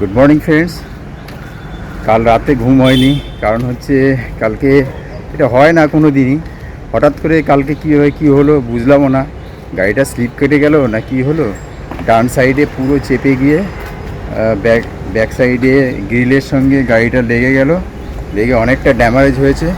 Good morning friends কাল রাতে ঘুম হয়নি। কারণ হচ্ছে কালকে এটা হয় না কোনো দিনই। হঠাৎ করে কালকে কীভাবে কী হলো বুঝলামও না। গাড়িটা স্লিপ কেটে গেল না কি হলো? ডান সাইডে পুরো চেপে গিয়ে ব্যাক ব্যাক সাইডে গ্রিলের সঙ্গে গাড়িটা লেগে গেল। লেগে অনেকটা ড্যামারেজ হয়েছে।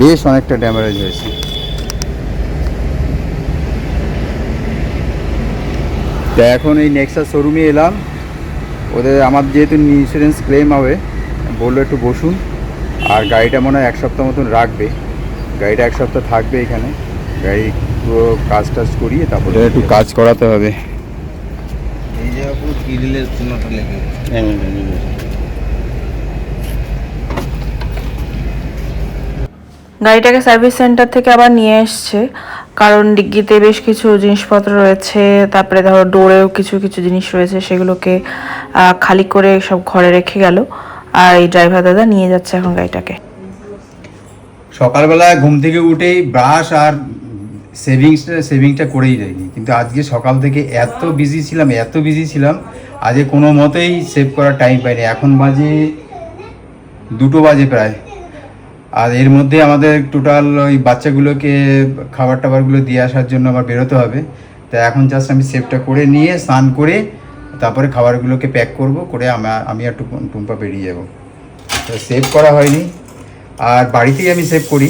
বেশ অনেকটা ড্যামারেজ হয়েছে। তা এখন এই নেক্সা শোরুমে এলাম। ওদের আমার যেহেতু ইন্স্যুরেন্স ক্লেম হবে বলল একটু বসুন। আর গাড়িটা মনে হয় এক সপ্তাহ মতন রাখবে। গাড়িটা এক সপ্তাহ থাকবে এখানে। গাড়ি পুরো কাজ টাজ করিয়ে তারপরে একটু কাজ করাতে হবে। এই জায়গা পুরো গ্রিলের কোনোটা লেগে গাড়িটাকে সার্ভিস সেন্টার থেকে আবার নিয়ে এসছে। কারণ ডিগ্গিতে বেশ কিছু জিনিসপত্র রয়েছে তারপরে ধরো ডোরেও কিছু কিছু জিনিস রয়েছে সেগুলোকে খালি করে সব ঘরে রেখে গেল। আর এই ড্রাইভার দাদা নিয়ে যাচ্ছে এখন গাড়িটাকে। সকালবেলা ঘুম থেকে উঠেই ব্রাশ আর সেভিংসটা সেভিংটা করেই যাইনি। কিন্তু আজকে সকাল থেকে এত বিজি ছিলাম, এত বিজি ছিলাম আজকে কোনো মতেই সেভ করার টাইম পাইনি। এখন বাজে দুটো বাজে প্রায়। আর এর মধ্যে আমাদের টোটাল ওই বাচ্চাগুলোকে খাবার টাবারগুলো দিয়ে আসার জন্য আবার বেরোতে হবে। তা এখন জাস্ট আমি সেভটা করে নিয়ে স্নান করে তারপরে খাবারগুলোকে প্যাক করব, করে আমি আর টুম্পা বেরিয়ে যাব। তো সেভ করা হয়নি। আর বাড়িতেই আমি সেভ করি।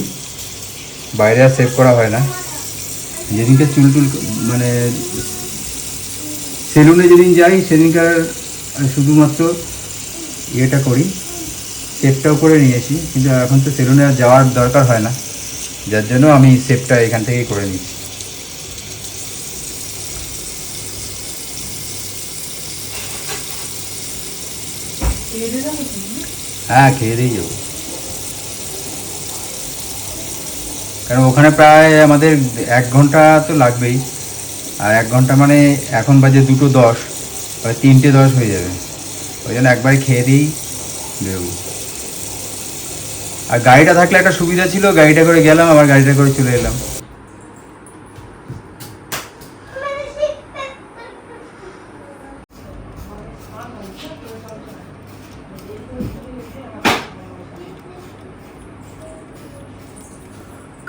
বাইরে আর সেভ করা হয় না। যেদিনকে চুল টুল মানে সেলুনে যেদিন যাই, সেদিনকার শুধুমাত্র ইয়েটা করি। সেভটাও করে নিয়েছি। কিন্তু এখন তো সেলুনে যাওয়ার দরকার হয় না। যার জন্য আমি সেভটা এখান থেকেই করে নিচ্ছি। হ্যাঁ খেয়ে দিয়ে যাব। কারণ ওখানে প্রায় আমাদের এক ঘণ্টা তো লাগবেই। আর এক ঘণ্টা মানে এখন বাজে দুটো দশ প্রায় তিনটে দশ হয়ে যাবে। ওই জন্য একবারে খেয়ে দিয়েই বেরোবো। আর গাড়িটা থাকলে একটা সুবিধা ছিল, গাড়িটা করে গেলাম, আবার গাড়িটা করে চলে এলাম।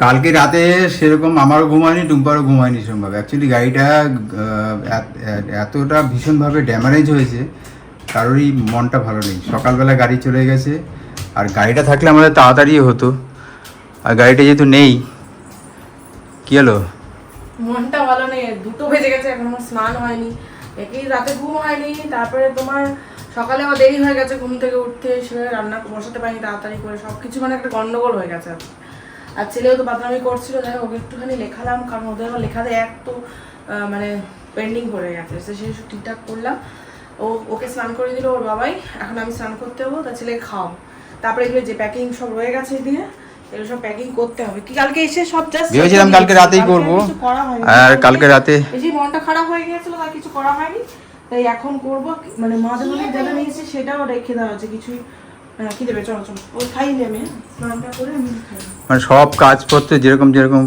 কালকে রাতে সেরকম আমারও ঘুমায়নি, টুম্পারও ঘুমায়নি সেরকমভাবে। অ্যাকচুয়ালি গাড়িটা এতটা ভীষণভাবে ড্যামারেজ হয়েছে, কারোরই মনটা ভালো নেই। সকালবেলা গাড়ি চলে গেছে, আর গাড়িটা থাকলে আমাদের তাড়াতাড়ি হতো। আর গাড়িটা যেহেতু নেই, কি হলো? মনটা ভালো নেই, দুটো বেজে গেছে, এখন স্নান হয়নি। একই রাতে ঘুম হয়নি, তারপরে তোমার সকালে আমার দেরি হয়ে গেছে ঘুম থেকে উঠতে, সেভাবে রান্না বসাতে পারিনি তাড়াতাড়ি করে সব কিছু মানে একটা গন্ডগোল হয়ে গেছে আর ছেলেও তো বাদনামি করছিল যাই হোক, ওকে একটুখানি লেখালাম কারণ ওদের আমার লেখাতে এক তো মানে পেন্ডিং পড়ে গেছে। তো সেই ঠিকঠাক করলাম। ও ওকে স্নান করে দিল ওর বাবাই। এখন আমি স্নান করতে হব তার ছেলে খাও তারপরে এগুলো যে প্যাকিং সব রয়ে গেছে দিয়ে এগুলো সব প্যাকিং করতে হবে। কি কালকে এসে সব জাস্ট ভেবেছিলাম কালকে রাতেই করব। আর কালকে রাতে বেশি মনটা খারাপ হয়ে গিয়েছিল তার কিছু করা হয়নি। তাই এখন করব। মানে মা যখন যেটা নিয়েছে সেটাও রেখে দেওয়া আছে কিছুই আমি খাই। মানে সব কাজপত্র যেরকম যেরকম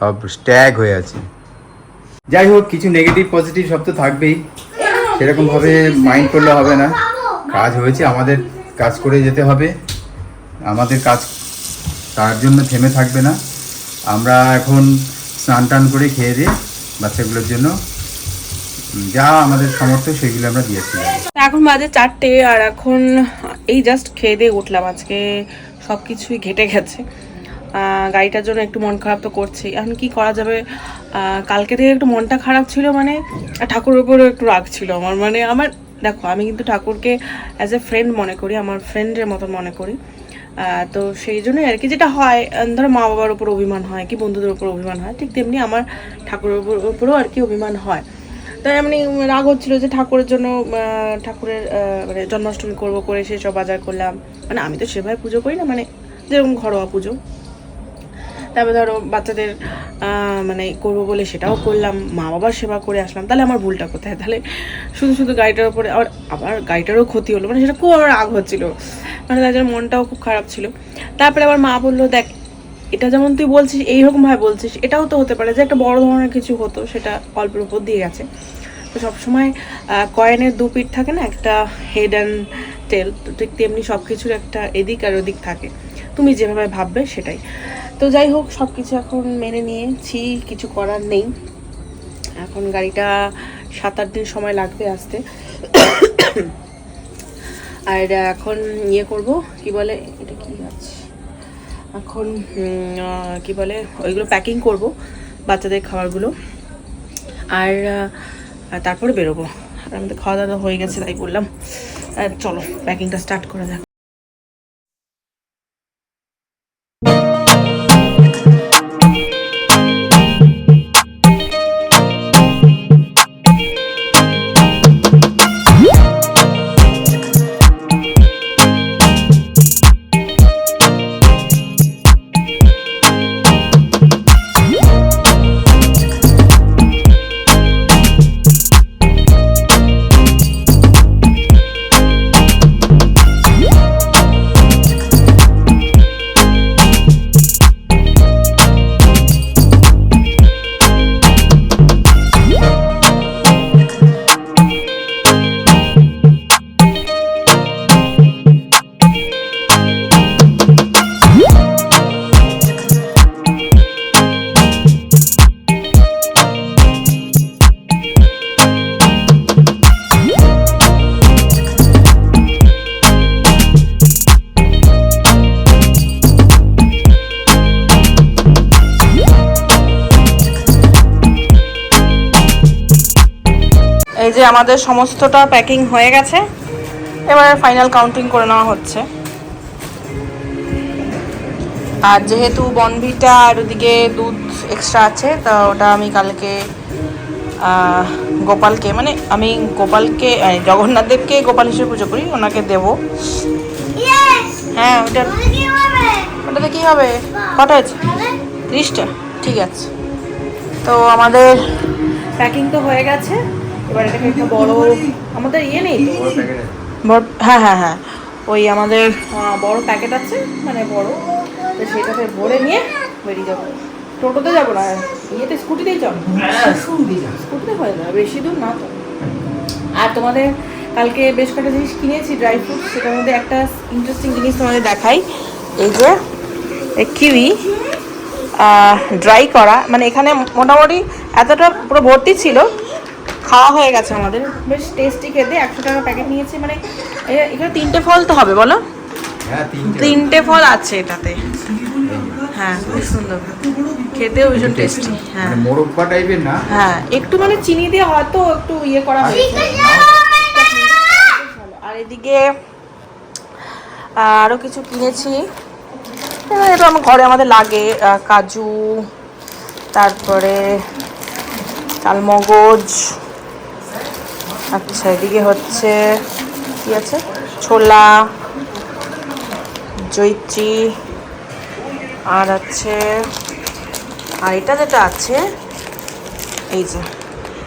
সব স্ট্যাগ হয়ে আছে। যাই হোক কিছু নেগেটিভ পজিটিভ সব তো থাকবেই। সেরকমভাবে মাইন্ড করলে হবে না। কাজ হয়েছে আমাদের কাজ করে যেতে হবে। আমাদের কাজ তার জন্য থেমে থাকবে না। আমরা এখন স্নান টান করে খেয়ে দিয়ে বাচ্চাগুলোর জন্য যা আমাদের সামর্থ্য সেগুলো আমরা দিয়েছি এখন বাজে চারটে আর এখন এই জাস্ট খেয়ে দিয়ে উঠলাম। আজকে সব কিছুই ঘেটে গেছে। গাড়িটার জন্য একটু মন খারাপ তো করছি এখন কি করা যাবে? কালকে থেকে একটু মনটা খারাপ ছিল মানে ঠাকুরের উপরেও একটু রাগ ছিল আমার। মানে আমার, দেখো, আমি কিন্তু ঠাকুরকে অ্যাজ এ ফ্রেন্ড মনে করি, আমার ফ্রেন্ডের মতন মনে করি। তো সেই জন্যই আর কি, যেটা হয় ধরো মা বাবার উপর অভিমান হয়, কি বন্ধুদের উপর অভিমান হয়, ঠিক তেমনি আমার ঠাকুরের উপর উপরেও আর কি অভিমান হয়। তাই এমনি রাগ হচ্ছিল যে ঠাকুরের জন্য ঠাকুরের মানে জন্মাষ্টমী করব করে সেসব বাজার করলাম। মানে আমি তো সেভাবে পুজো করি না মানে যেরকম ঘরোয়া পুজো। তারপরে ধরো বাচ্চাদের মানে করব বলে সেটাও করলাম, মা বাবার সেবা করে আসলাম। তাহলে আমার ভুলটা কোথায়? তাহলে শুধু শুধু গাড়িটার উপরে, আবার আবার গাড়িটারও ক্ষতি হলো। মানে সেটা খুব আমার রাগ হচ্ছিল। মানে জন্য মনটাও খুব খারাপ ছিল। তারপরে আবার মা বলল, দেখ এটা যেমন তুই বলছিস এইরকম ভাবে বলছিস, এটাও তো হতে পারে যে একটা বড় ধরনের কিছু হতো, সেটা অল্পের উপর দিয়ে গেছে। তো সবসময় কয়েনের দু পিঠ থাকে না, একটা হেড অ্যান্ড টেল তো ঠিক তেমনি সব কিছুর একটা এদিক আর ওদিক থাকে। তুমি যেভাবে ভাববে সেটাই। তো যাই হোক সব কিছু এখন মেনে নিয়েছি, কিছু করার নেই। এখন গাড়িটা সাত আট দিন সময় লাগবে আসতে। আর এখন ইয়ে করব, কি বলে, এটা কি আছে? এখন কি বলে, ওইগুলো প্যাকিং করব, বাচ্চাদের খাবারগুলো। আর তারপরে বেরোবো। আর আমাদের খাওয়া দাওয়া হয়ে গেছে, তাই বললাম। চলো প্যাকিংটা স্টার্ট করা যাক। আমাদের সমস্তটা প্যাকিং হয়ে গেছে। এবারে ফাইনাল কাউন্টিং করে নেওয়া হচ্ছে। আর যেহেতু বনভিটা আর ওদিকে দুধ এক্সট্রা আছে তা ওটা আমি কালকে গোপালকে মানে আমি গোপালকে জগন্নাথ দেবকে গোপাল হিসেবে পুজো করি ওনাকে দেব। হ্যাঁ ওটা ওটাতে কী হবে। কটা আছে? ত্রিশটা ঠিক আছে। তো আমাদের প্যাকিং তো হয়ে গেছে। এবার এটাকে একটা বড় আমাদের ইয়ে নেই বড় হ্যাঁ হ্যাঁ হ্যাঁ। ওই আমাদের বড় প্যাকেট আছে মানে বড়। তো সেটাতে ভরে নিয়ে বেরিয়ে যাব। টোটোতে যাব না? ইয়েতে স্কুটিতেই যাব স্কুটিতে হয়ে যাবে বেশি দূর না তো। আর তোমাদের কালকে বেশ কয়েকটা জিনিস কিনেছি ড্রাই ফ্রুট সেটার মধ্যে একটা ইন্টারেস্টিং জিনিস তোমাদের দেখাই। এই যে কিউই ড্রাই করা মানে এখানে মোটামুটি এতটা পুরো ভর্তি ছিল খাওয়া হয়ে গেছে আমাদের। বেশ টেস্টি খেতে একশো টাকা প্যাকেট নিয়েছি মানে এখানে তিনটে ফল তো হবে বলো? হ্যাঁ তিনটে। ফল আছে এটাতে। হ্যাঁ খুব সুন্দর। খেতেও ভীষণ টেস্টি হ্যাঁ। মানে মোরব্বা টাইপের না? হ্যাঁ একটু মানে চিনি দিয়ে হয়তো একটু ইয়ে করা হয়েছে আর এদিকে আরও কিছু কিনেছি। এটা আমার ঘরে আমাদের লাগে কাজু তারপরে চালমগজ আচ্ছা এদিকে হচ্ছে, কি আছে? ছোলা, জৈত্রী, আর আছে, আর এটা যেটা আছে, এই যে,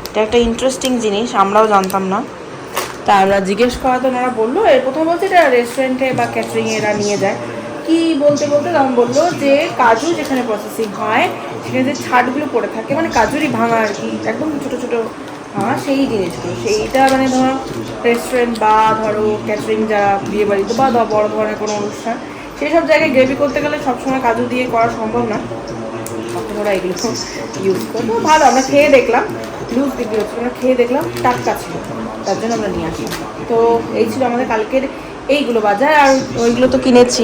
এটা একটা ইন্টারেস্টিং জিনিস, আমরাও জানতাম না। তা আমরা জিজ্ঞেস করা তো ওনারা বলল, এর প্রথমে বলছে এটা রেস্টুরেন্টে বা ক্যাটারিং এরা নিয়ে যায়। কি বলতে বলতে তখন বলল যে, কাজু যেখানে প্রসেসিং হয়, সেখানে যে ছাটগুলো পড়ে থাকে মানে কাজুরই ভাঙা আর কি, একদম ছোটো ছোটো ভাঙা সেই জিনিসগুলো। সেইটা মানে ধরো রেস্টুরেন্ট বা ধরো ক্যাটারিং যারা বিয়ে বাড়িতে বা বড় ধরনের কোনো অনুষ্ঠান, সেই সব জায়গায় গ্রেভি করতে গেলে সবসময় কাজু দিয়ে করা সম্ভব না। তখন ওরা এগুলো ইউজ করব ভালো, আমরা খেয়ে দেখলাম। লুজ বিক্রি হচ্ছে আমরা খেয়ে দেখলাম, টাটকা ছিল। তার জন্য আমরা নিয়ে আসলাম। তো এই ছিল আমাদের কালকের এইগুলো বাজার, আর ওইগুলো তো কিনেছি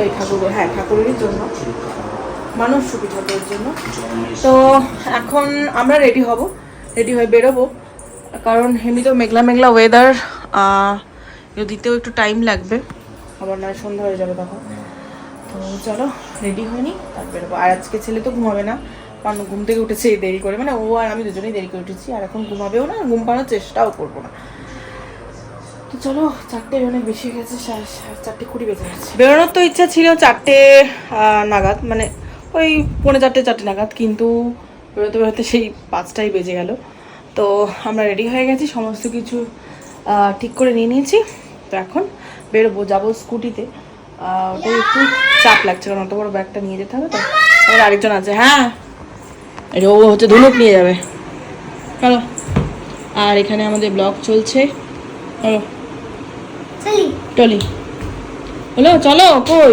ওই ঠাকুর হ্যাঁ ঠাকুরেরই জন্য। সুখী ঠাকুরের জন্য। তো এখন আমরা রেডি হব রেডি হয়ে বেরোবো। কারণ এমনিতেও মেঘলা মেঘলা ওয়েদার দিতেও একটু টাইম লাগবে। আবার নয় সন্ধ্যা হয়ে যাবে তখন। তো চলো রেডি হয়নি তারপর বেরোবো। আর আজকে ছেলে তো ঘুমাবে না। কারণ ঘুম থেকে উঠেছে দেরি করে। মানে ও আর আমি দুজনেই দেরি করে উঠেছি। আর এখন ঘুমাবেও না, ঘুম পাড়ানোর চেষ্টাও করব না। তো চলো, চারটে অনেক বেশি গেছে চারটে কুড়ি বেজে গেছে। বেরোনোর তো ইচ্ছা ছিল চারটে নাগাদ। মানে ওই পৌনে চারটে চারটে নাগাদ কিন্তু বেরোতে বেরোতে সেই পাঁচটাই বেজে গেল। তো আমরা রেডি হয়ে গেছি সমস্ত কিছু ঠিক করে নিয়ে নিয়েছি। তো এখন বেরোবো যাব স্কুটিতে। ওটাই একটু চাপ লাগছে কারণ অত বড় ব্যাগটা নিয়ে যেতে হবে তো আবার আরেকজন আছে হ্যাঁ। ও হচ্ছে ধুনুক নিয়ে যাবে। চলো। আর এখানে আমাদের ব্লগ চলছে। চলো। টলি। হলো চলো কই?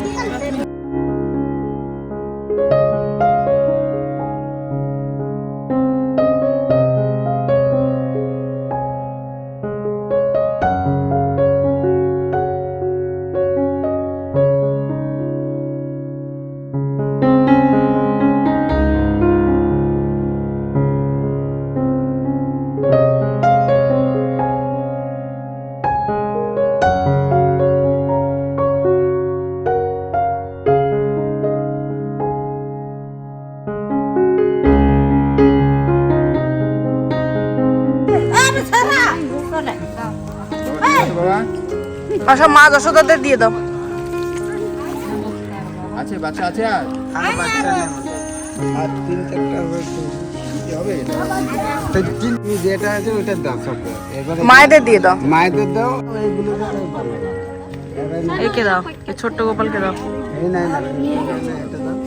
আচ্ছা মা যশোদাদের দিয়ে দাও। আছে বাচ্চা আছে আর? আর বাচ্চা আর তিন চারটা হবে? যেটা আছে ওইটা দাও সব। মায়েদের দিয়ে দাও। মায়েদের দাও এইগুলো দাও একে দাও এ ছোট্ট গোপালকে দাও। নাই দাও।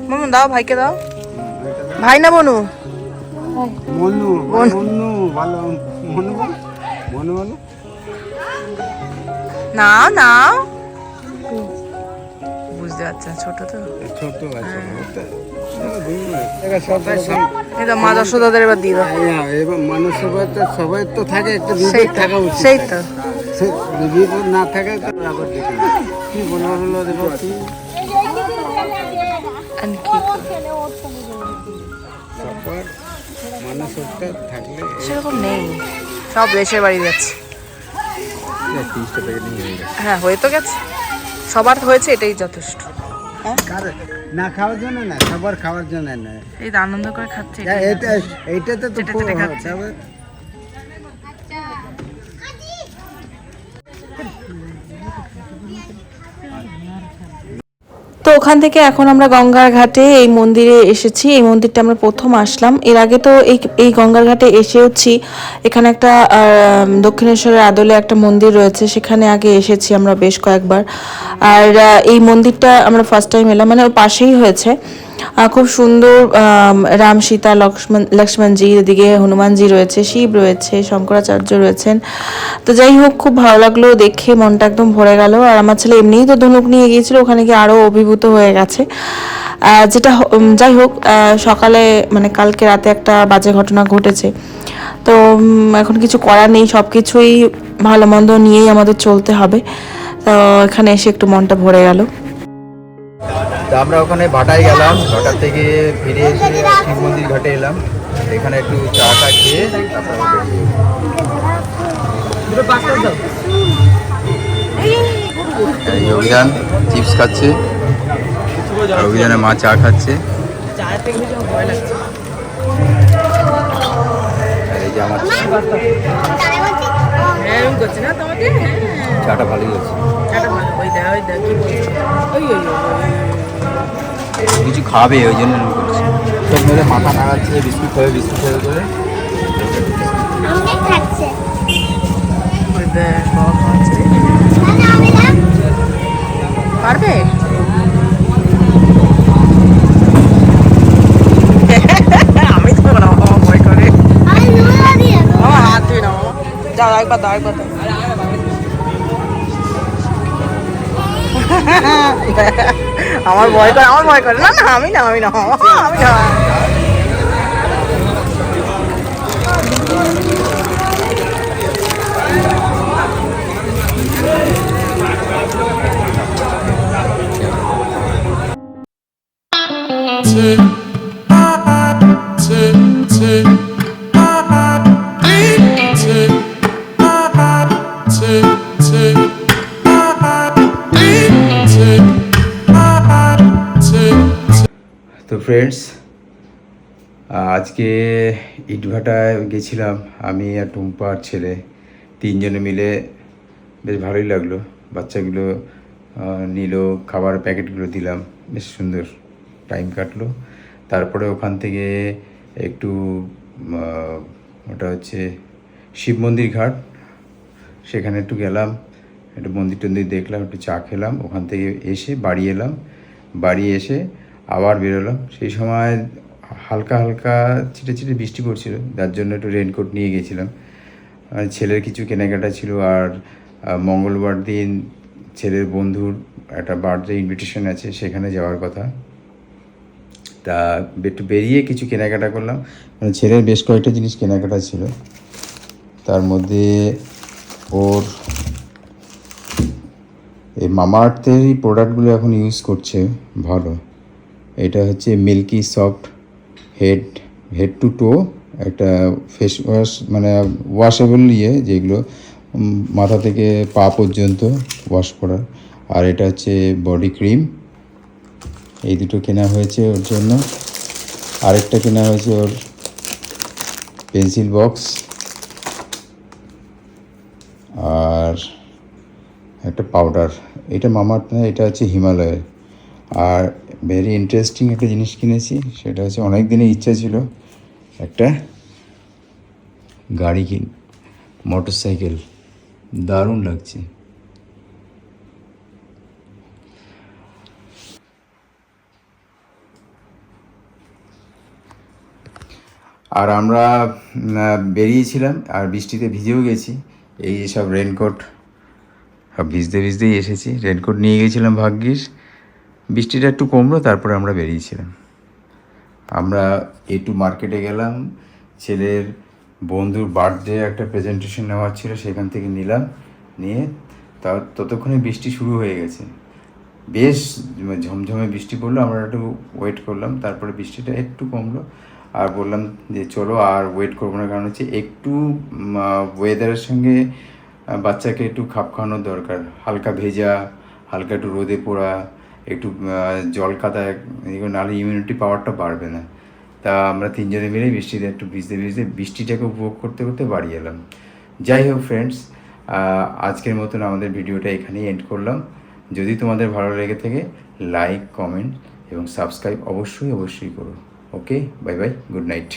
মামু দাও ভাইকে দাও। ভাই না বনু মনু মনু। ভালো মনু বল। মনু বলো নাও নাও। বুঝতে পারছি না, ছোট তো। ছোট আছে মা যশোদাদের এবার দিয়ে দাও। হ্যাঁ, এবং মানুষ সবাই তো সবাই তো থাকে একটা বিবেক থাকা উচিত। সেই তো। বিবেক না থাকে তো আবার কি বলব কি সেরকম নেই। সব দেশের বাড়ি যাচ্ছে। হয়ে গেছে। হ্যাঁ হয়ে তো গেছে। সবার হয়েছে এটাই যথেষ্ট। কার না খাওয়ার জন্য না সবার খাওয়ার জন্য না। এই তো আনন্দ করে খাচ্ছে হ্যাঁ, এটা এইটাতে তো চেটে খুব- চেটে খাচ্ছে। তবে তো ওখান থেকে এখন আমরা গঙ্গার ঘাটে এই মন্দিরে এসেছি। এই মন্দিরটা আমরা প্রথম আসলাম। এর আগে তো এই এই গঙ্গার ঘাটে এসেওছি। এখানে একটা দক্ষিণেশ্বরের আদলে একটা মন্দির রয়েছে। সেখানে আগে এসেছি আমরা বেশ কয়েকবার। আর এই মন্দিরটা আমরা ফার্স্ট টাইম এলাম। মানে ওর পাশেই হয়েছে। খুব সুন্দর রাম সীতা, লক্ষ্মণ, লক্ষ্মণজি, এদিকে হনুমানজি রয়েছে, শিব রয়েছে, শঙ্করাচার্য রয়েছেন। তো যাই হোক, খুব ভালো লাগল দেখে, মনটা একদম ভরে গেল। আর আমার ছেলে এমনিই তো ধনুক নিয়ে গিয়েছিল, ওখানে গিয়ে আরও অভিভূত হয়ে গেছে। যেটা যাই হোক সকালে মানে কালকে রাতে একটা বাজে ঘটনা ঘটেছে। তো এখন কিছু করার নেই সব কিছুই ভালো মন্দ নিয়েই আমাদের চলতে হবে। তো, এখানে এসে একটু মনটা ভরে গেল। তো আমরা ওখানে ভাটায় গেলাম ভাটা থেকে ফিরে এসে শিব মন্দির ঘাটে এলাম। এখানে একটু চা টা খেয়ে অভিযান, চিপস খাচ্ছে। অভিযানে মা চা খাচ্ছে। এই যে আমার চা। চাটা ভালোই হচ্ছে কিছু খাবে ওই জন্য করছে সব মেরে মাথা নাড়াচ্ছে বিস্কুট খাবে বিস্কুট খাবে করে পারবে আমি তো না বাবা ভয় করে আমার হাত দিয়ে না বাবা যাও একবার দাও একবার দাও আমার ভয় করে আমার ভয় করে না না আমি না আমি না আমি না তো ফ্রেন্ডস আজকে ইটভাটায় গেছিলাম আমি আর টুম্পা আর ছেলে, তিনজনে মিলে। বেশ ভালোই লাগল। বাচ্চাগুলো নিল, খাবার প্যাকেটগুলো দিলাম। বেশ সুন্দর টাইম কাটলো। তারপরে ওখান থেকে একটু ওটা হচ্ছে শিব মন্দির ঘাট। সেখানে একটু গেলাম, একটু মন্দির টন্দির দেখলাম, একটু চা খেলাম। ওখান থেকে এসে বাড়ি এলাম। বাড়ি এসে আবার বেরোলাম সেই সময় হালকা হালকা ছিটে ছিটে বৃষ্টি পড়ছিল, যার জন্য একটু রেনকোট নিয়ে গেছিলাম। আর ছেলের কিছু কেনাকাটা ছিল আর মঙ্গলবার দিন ছেলের বন্ধুর একটা বার্থডে ইনভিটেশন আছে, সেখানে যাওয়ার কথা। তা একটু বেরিয়ে কিছু কেনাকাটা করলাম। মানে ছেলের বেশ কয়েকটা জিনিস কেনাকাটা ছিল। তার মধ্যে ওর এই মামাআর্থের এই প্রোডাক্টগুলো এখন ইউজ করছে ভালো। এটা হচ্ছে milky soft head head to toe, একটা ফেস ওয়াশ মানে ওয়াশেবল ইয়ে যেগুলো মাথা থেকে পা পর্যন্ত ওয়াশ করার আর এটা হচ্ছে বডি ক্রিম এই দুটো কেনা হয়েছে ওর জন্য। আরেকটা কেনা হয়েছে ওর পেন্সিল বক্স আর একটা পাউডার এটা মামার্থ না, এটা হচ্ছে হিমালয়ের। আর ভেরি ইন্টারেস্টিং একটা জিনিস কিনেছি, সেটা হচ্ছে অনেক দিনের ইচ্ছা ছিল একটা গাড়ি কিন মোটর সাইকেল দারুণ লাগছে। আর আমরা বেরিয়েছিলাম আর বৃষ্টিতে ভিজেও গেছি। এই সব রেনকোট ভিজতে ভিজতেই এসেছি। রেনকোট নিয়ে গেছিলাম ভাগ্যিস। বৃষ্টিটা একটু কমলো, তারপরে আমরা বেরিয়েছিলাম। আমরা একটু মার্কেটে গেলাম, ছেলের বন্ধুর বার্থডে একটা প্রেজেন্টেশন নেওয়ার ছিল, সেখান থেকে নিলাম, নিয়ে তার ততক্ষণে বৃষ্টি শুরু হয়ে গেছে। বেশ ঝমঝমে বৃষ্টি পড়ল, আমরা একটু ওয়েট করলাম, তারপরে বৃষ্টিটা একটু কমলো, আর বললাম যে, চলো আর ওয়েট করব না। কারণ হচ্ছে একটু ওয়েদারের সঙ্গে বাচ্চাকে একটু খাপ খাওয়ানোর দরকার। হালকা ভেজা, হালকা একটু রোদে পোড়া একটু জল কাদা নাহলে ইমিউনিটি পাওয়ারটা বাড়বে না। তা আমরা তিনজনে মিলে বৃষ্টিতে একটু ভিজতে ভিজতে বৃষ্টিটাকে উপভোগ করতে করতে বাড়ি এলাম। যাই হোক ফ্রেন্ডস আজকের মতন আমাদের ভিডিওটা এখানেই এন্ড করলাম। যদি তোমাদের ভালো লেগে থাকে লাইক কমেন্ট এবং সাবস্ক্রাইব অবশ্যই অবশ্যই করো। Okay bye bye good night